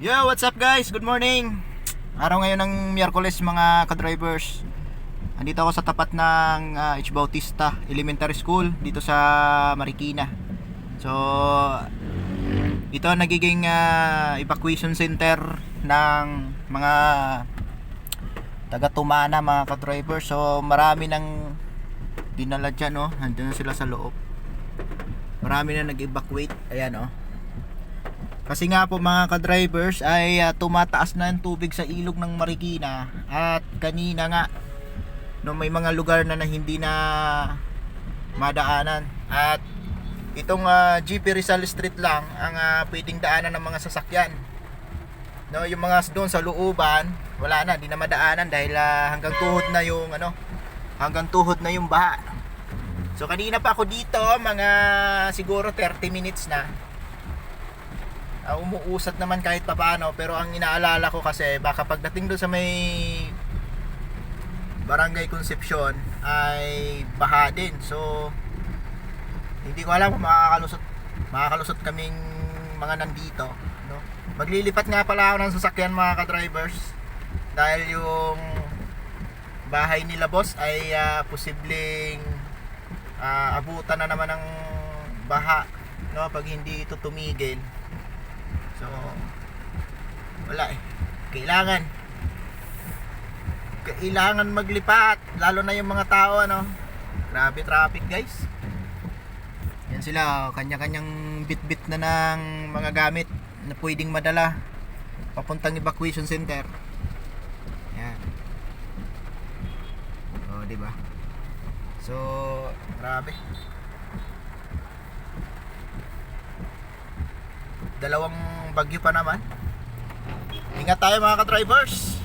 Yo, what's up guys? Good morning. Araw ngayon ng Miyerkules mga ka-drivers. Andito ako sa tapat ng uh, H. Bautista Elementary School dito sa Marikina. So, ito nagiging ah, evacuation center ng mga taga Tumana mga ka-drivers. So, marami nang dinala dyan, no? Nandun na sila sa loob. Marami na nag-evacuate. Ayan, oh. Kasi nga po mga ka-drivers ay ah, tumataas na ang tubig sa ilog ng Marikina at kanina nga no may mga lugar na, na hindi na madaanan at itong ah, GP Rizal Street lang ang ah, pwedeng daanan ng mga sasakyan. No, yung mga doon sa looban, wala na, hindi na madaanan dahil ah, hanggang tuhod na yung ano, hanggang tuhod na yung baha. So kanina pa ako dito, mga siguro 30 minutes na uh, umuusat naman kahit papaano pero ang inaalala ko kasi baka pagdating doon sa may Barangay Concepcion ay baha din. So hindi ko alam kung makakalusot makakalusot kaming mga nandito no? maglilipat nga pala ako ng sasakyan mga ka-drivers dahil yung bahay nila boss ay ah, posibleng ah, abutan na naman ng baha no? Pag hindi ito tumigil wala eh. Kailangan. Kailangan maglipat. Lalo na yung mga tao, ano. Grabe traffic, guys. Yan sila, oh, kanya-kanyang bit-bit na ng mga gamit na pwedeng madala papuntang evacuation center. Yan. Oh, di ba? So, grabe. dalawang bagyo pa naman ingat tayo mga ka-drivers